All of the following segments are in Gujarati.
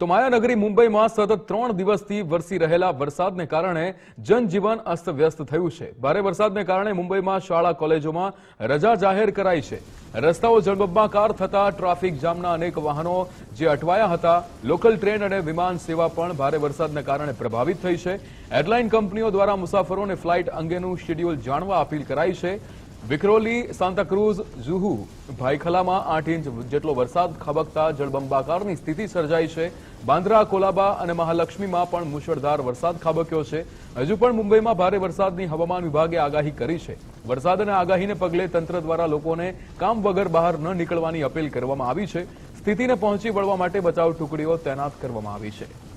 તો માયાનગરી મુંબઈમાં સતત ત્રણ દિવસથી વરસી રહેલા વરસાદને કારણે જનજીવન અસ્તવ્યસ્ત થયું છે. ભારે વરસાદને કારણે મુંબઈમાં શાળા, કોલેજોમાં રજા જાહેર કરાઈ છે. રસ્તાઓ જળબંબાકાર થતા ટ્રાફિક જામના અનેક વાહનો જે અટવાયા હતા, લોકલ ટ્રેન અને વિમાન સેવા પણ ભારે વરસાદને કારણે પ્રભાવિત થઈ છે. એરલાઇન કંપનીઓ દ્વારા મુસાફરોને ફ્લાઇટ અંગેનું શેડ્યુલ જાણવા અપીલ કરાઈ છે. વિક્રોલી સાંતાક્રુઝ જુહુ ભાઈખલામાં આઠ ઇંચ જેટલો વરસાદ ખાબકતા જળબંબાકારની સ્થિતિ સર્જાઈ છે. બાંદ્રા, કોલાબા અને મહાલક્ષ્મીમાં પણ મુશળધાર વરસાદ ખાબક્યો છે. હજુ પણ મુંબઈમાં ભારે વરસાદની હવામાન વિભાગે આગાહી કરી છે. વરસાદ અને આગાહીને પગલે તંત્ર દ્વારા લોકોને કામ વગર બહાર ન નીકળવાની અપીલ કરવામાં આવી છે. સ્થિતિને પહોંચી વળવા માટે બચાવ ટુકડીઓ તૈનાત કરવામાં આવી છે.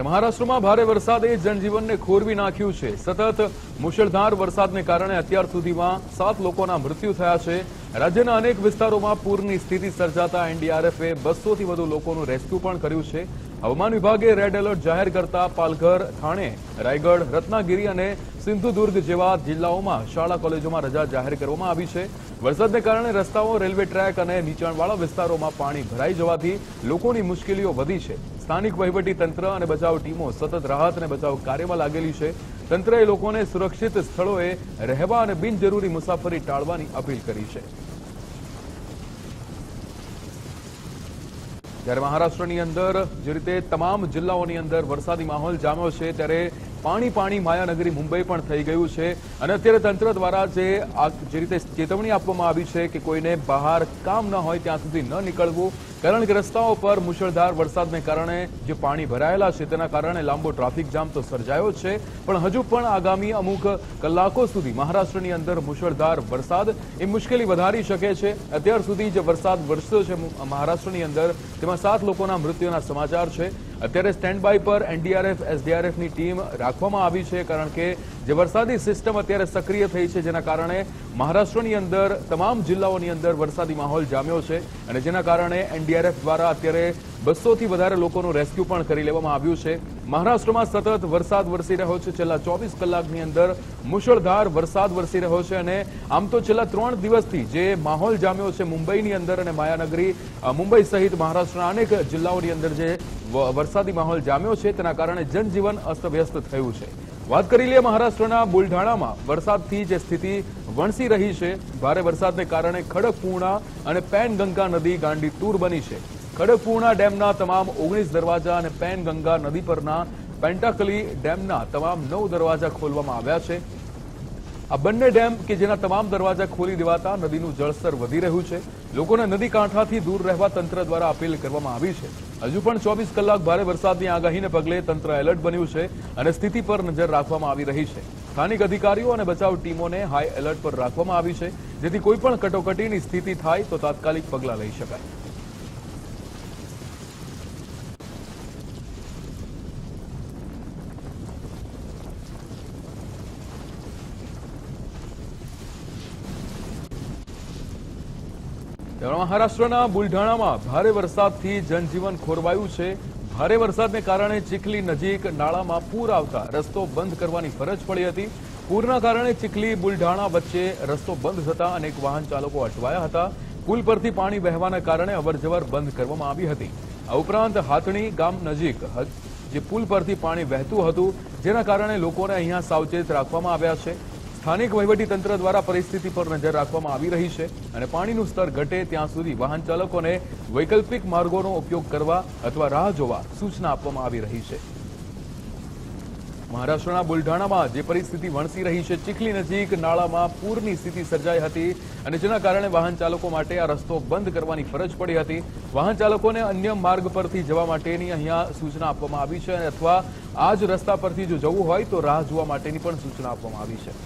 મહારાષ્ટ્રમાં ભારે વરસાદે જનજીવનને ખોરવી નાખ્યું છે. સતત મુશળધાર વરસાદને કારણે અત્યાર સુધીમાં સાત લોકોના મૃત્યુ થયા છે. રાજ્યના અનેક વિસ્તારોમાં પૂરની સ્થિતિ સર્જાતા એનડીઆરએફે બસોથી વધુ લોકોનું રેસ્ક્યુ પણ કર્યું છે. હવામાન વિભાગે રેડ એલર્ટ જાહેર કરતા પાલઘર, થાણે, રાયગઢ, રત્નાગીરી અને સિંધુદુર્ગ જેવા જિલ્લાઓમાં શાળા, કોલેજોમાં રજા જાહેર કરવામાં આવી છે. વરસાદને કારણે રસ્તાઓ, રેલવે ટ્રેક અને નીચાણવાળા વિસ્તારોમાં પાણી ભરાઈ જવાથી લોકોની મુશ્કેલીઓ વધી છે. સ્થાનિક વહીવટી તંત્ર અને બચાવ ટીમો સતત રાહત અને બચાવ કાર્યમાં લાગેલી છે. તંત્રએ લોકોને સુરક્ષિત સ્થળોએ રહેવા અને બિનજરૂરી મુસાફરી ટાળવાની અપીલ કરી છે. જ્યારે મહારાષ્ટ્રની અંદર જે રીતે તમામ જિલ્લાઓની અંદર વરસાદી માહોલ જામ્યો છે ત્યારે પાણી પાણી માયાનગરી મુંબઈ પણ થઈ ગયું છે. અને અત્યારે તંત્ર દ્વારા જે જે રીતે ચેતવણી આપવામાં આવી છે કે કોઈને બહાર કામ ન હોય ત્યાં સુધી ન નીકળવું, કારણ કે રસ્તાઓ પર મુશળધાર વરસાદને કારણે જે પાણી ભરાયેલા છે તેના કારણે લાંબો ટ્રાફિક જામ તો સર્જાયો છે. પણ હજુ પણ આગામી અમુક કલાકો સુધી મહારાષ્ટ્રની અંદર મુશળધાર વરસાદ એ મુશ્કેલી વધારી શકે છે. અત્યાર સુધી જે વરસાદ વરસ્યો છે મહારાષ્ટ્રની અંદર, તેમાં સાત લોકોના મૃત્યુના સમાચાર છે. અત્યારે સ્ટેન્ડ બાય પર એનડીઆરએફ એસડીઆરએફની ટીમ રાખવામાં આવી છે કારણ કે જે વરસાદી સિસ્ટમ અત્યારે સક્રિય થઈ છે જેના કારણે મહારાષ્ટ્રની અંદર તમામ જિલ્લાઓની અંદર વરસાદી માહોલ જામ્યો છે અને જેના કારણે એનડીઆરએફ દ્વારા અત્યારે બસોથી વધારે લોકોનું રેસ્ક્યુ પણ કરી લેવામાં આવ્યું છે. મહારાષ્ટ્રમાં સતત વરસાદ વરસી રહ્યો છે. છેલ્લા ચોવીસ કલાકની અંદર મુશળધાર વરસાદ વરસી રહ્યો છે અને આમ તો છેલ્લા ત્રણ દિવસથી જે માહોલ જામ્યો છે મુંબઈની અંદર અને માયાનગરી મુંબઈ સહિત મહારાષ્ટ્રના અનેક જિલ્લાઓની અંદર જે વરસાદી માહોલ જામ્યો છે, તેના કારણે જનજીવન અસ્તવ્યસ્ત થયું છે. વાત કરી લઈએ મહારાષ્ટ્રના બુલઢાણામાં. વરસાદથી જે સ્થિતિ વણસી રહી છે, ભારે વરસાદને કારણે ખડકપૂર્ણા અને પેનગંગા નદી ગાંડી તૂર બની છે. ખડકપૂર્ણા ડેમના તમામ ઓગણીસ દરવાજા અને પેનગંગા નદી પરના પેન્ટાકલી ડેમના તમામ નવ દરવાજા ખોલવામાં આવ્યા છે. આ બંને ડેમ કે જેના તમામ દરવાજા ખોલી દેવાતા નદીનું જળસ્તર વધી રહ્યું છે. લોકોને નદી કાંઠાથી દૂર રહેવા તંત્ર દ્વારા અપીલ કરવામાં આવી છે. હજુ પણ ચોવીસ કલાક ભારે વરસાદની આગાહીને પગલે તંત્ર એલર્ટ બન્યું છે અને સ્થિતિ પર નજર રાખવામાં આવી રહી છે. સ્થાનિક અધિકારીઓ અને બચાવ ટીમોને હાઈ એલર્ટ પર રાખવામાં આવી છે. જેથી કોઈ પણ કટોકટીની સ્થિતિ થાય તો તાત્કાલિક પગલાં લઈ શકાય. મહારાષ્ટ્રના બુલઢાણામાં ભારે વરસાદથી જનજીવન ખોરવાયું છે. ભારે વરસાદને કારણે ચીખલી નજીક નાળામાં પૂર આવતા રસ્તો બંધ કરવાની ફરજ પડી હતી. પૂરના કારણે ચીખલી, બુલઢાણા વચ્ચે રસ્તો બંધ થતા અનેક વાહન ચાલકો અટવાયા હતા. પુલ પરથી પાણી વહેવાના કારણે અવરજવર બંધ કરવામાં આવી હતી. આ ઉપરાંત હાથણી ગામ નજીક જે પુલ પરથી પાણી વહેતું હતું, જેના કારણે લોકોને અહીંયા સાવચેત રાખવામાં આવ્યા છે. સ્થાનિક તંત્ર દ્વારા પરિસ્થિતિ પર નજર રાખવામાં આવી રહી છે અને પાણીનું સ્તર ઘટે ત્યાં સુધી વાહન ચાલકોને વૈકલ્પિક માર્ગોનો ઉપયોગ કરવા અથવા રાહ જોવા સૂચના આપવામાં આવી રહી છે. મહારાષ્ટ્રના બુલઢાણામાં જે પરિસ્થિતિ વણસી રહી છે, ચીખલી નજીક નાળામાં પૂરની સ્થિતિ સર્જાઈ હતી અને જેના કારણે વાહન ચાલકો માટે આ રસ્તો બંધ કરવાની ફરજ પડી હતી. વાહન ચાલકોને અન્ય માર્ગ પરથી જવા માટેની અહીંયા સૂચના આપવામાં આવી છે અથવા આ જ રસ્તા પરથી જો જવું હોય તો રાહ જોવા માટેની પણ સૂચના આપવામાં આવી છે.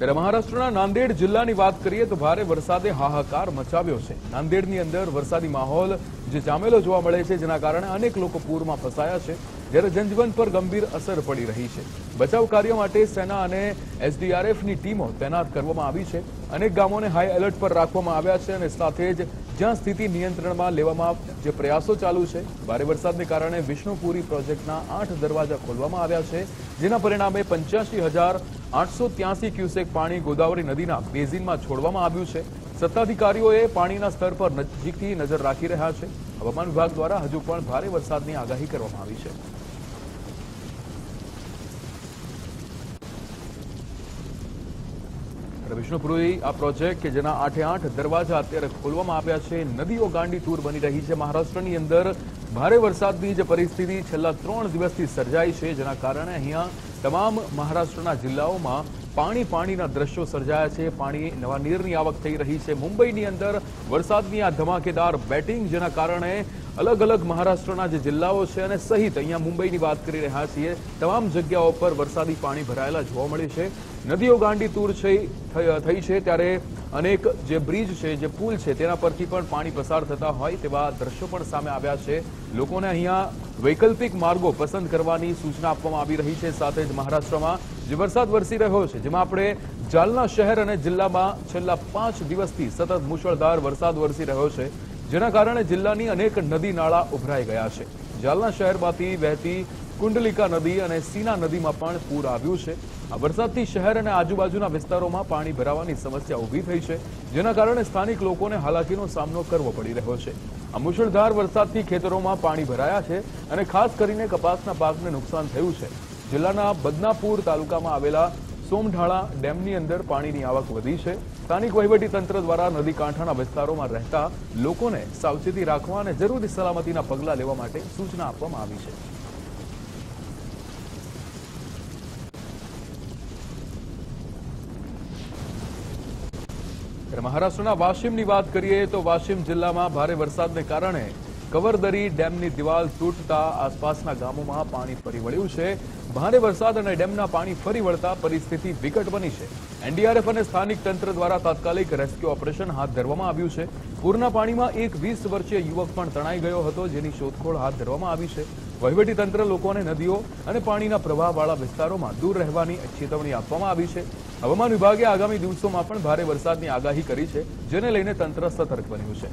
ત્યારે મહારાષ્ટ્રના નાંદેડ જિલ્લાની વાત કરીએ તો ભારે વરસાદે હાહાકાર મચાવ્યો છે. નાંદેડની અંદર વરસાદી માહોલ જે જામેલો જોવા મળે છે, જેના કારણે અનેક લોકો પૂરમાં ફસાયા છે, જ્યારે જનજીવન પર ગંભીર અસર પડી રહી છે. બચાવ કાર્ય માટે સેના અને એસડીઆરએફની ટીમો તૈનાત કરવામાં આવી છે. અનેક ગામોને હાઈ એલર્ટ પર રાખવામાં આવ્યા છે અને સાથે જ જ્યાં સ્થિતિ નિયંત્રણમાં લેવામાં જે પ્રયાસો ચાલુ છે, ભારે વરસાદને કારણે વિષ્ણુપુરી પ્રોજેક્ટના આઠ દરવાજા ખોલવામાં આવ્યા છે, જેના પરિણામે પંચ્યાસી હજાર આઠસો ત્યાસી ક્યુસેક પાણી ગોદાવરી નદીના બેઝિનમાં છોડવામાં આવ્યું છે. સત્તાધિકારીઓએ પાણીના સ્તર પર નજીકથી નજર રાખી રહ્યા છે. હવામાન વિભાગ દ્વારા હજુ પણ ભારે વરસાદની આગાહી કરવામાં આવી છે. વિષ્ણુપુરી આ પ્રોજેક્ટ કે જેના આઠે આઠ દરવાજા અત્યારે ખોલવામાં આવ્યા છે. નદીઓ ગાંડી તૂર બની રહી છે. મહારાષ્ટ્રની અંદર ભારે વરસાદની જે પરિસ્થિતિ છેલ્લા ત્રણ દિવસથી સર્જાઈ છે. જેના કારણે અહીંયા તમામ મહારાષ્ટ્રના જિલ્લાઓમાં પાણી પાણીના દ્રશ્યો સર્જાયા છે. પાણી નવા નીરની આવક થઈ રહી છે. મુંબઈની અંદર વરસાદની આ ધમાકેદાર બેટિંગ જેના કારણે અલગ અલગ મહારાષ્ટ્રના જે જિલ્લાઓ છે અને સહિત અહીંયા મુંબઈની વાત કરી રહ્યા છીએ. તમામ જગ્યાઓ પર વરસાદી પાણી ભરાયેલા જોવા મળે છે. નદીઓ ગાંડી તૂર થઈ છે ત્યારે અનેક જે બ્રિજ છે, જે પુલ છે, તેના પરથી પણ પાણી પસાર થતા હોય તેવા દ્રશ્યો પણ સામે આવ્યા છે. લોકોને અહીંયા વૈકલ્પિક માર્ગો પસંદ કરવાની સૂચના આપવામાં આવી રહી છે, સાથે જ મહારાષ્ટ્રમાં જે વરસાદ વરસી રહ્યો છે, જેમાં આપણે જાલના શહેર અને જિલ્લામાં છેલ્લા પાંચ દિવસથી સતત મુશળધાર વરસાદ વરસી રહ્યો છે, જેના કારણે જિલ્લાની અનેક નદી નાળા ઉભરાઈ ગયા છે. જાલના શહેરમાંથી વહેતી કુંડલિકા નદી અને સીના નદીમાં પણ પૂર આવ્યું છે. આ વરસાદથી શહેર અને આજુબાજુના વિસ્તારોમાં પાણી ભરાવાની સમસ્યા ઊભી થઈ છે, જેના કારણે સ્થાનિક લોકોને હાલાકીનો સામનો કરવો પડી રહ્યો છે. આ મુશળધાર વરસાદથી ખેતરોમાં પાણી ભરાયા છે અને ખાસ કરીને કપાસના પાકને નુકસાન થયું છે. જિલ્લાના બદનાપુર તાલુકામાં આવેલા સોમઢાળા ડેમની અંદર પાણીની આવક વધી છે. સ્થાનિક તંત્ર દ્વારા નદી કાંઠાના વિસ્તારોમાં રહેતા લોકોને સાવચેતી રાખવા અને જરૂરી સલામતીના પગલાં લેવા માટે સૂચના આપવામાં આવી છે. મહારાષ્ટ્રના વાશિમની વાત કરીએ તો વાશિમ જિલ્લામાં ભારે વરસાદને કારણે કવરદરી ડેમની દિવાલ તૂટતા આસપાસના ગામોમાં પાણી ફરી વળ્યું છે. ભારે વરસાદ અને ડેમના પાણી ફરી વળતા પરિસ્થિતિ વિકટ બની છે. એનડીઆરએફ અને સ્થાનિક તંત્ર દ્વારા તાત્કાલિક રેસ્ક્યુ ઓપરેશન હાથ ધરવામાં આવ્યું છે. પૂરના પાણીમાં એક વીસ વર્ષીય યુવક પણ તણાઈ ગયો હતો, જેની શોધખોળ હાથ ધરવામાં આવી છે. વહીવટી તંત્ર, લોકોને નદીઓ અને પાણીના પ્રવાહવાળા વિસ્તારોમાં દૂર રહેવાની ચેતવણી આપવામાં આવી છે. હવામાન વિભાગે આગામી દિવસોમાં પણ ભારે વરસાદની આગાહી કરી છે, જેને લઈને તંત્ર સતર્ક બન્યું છે.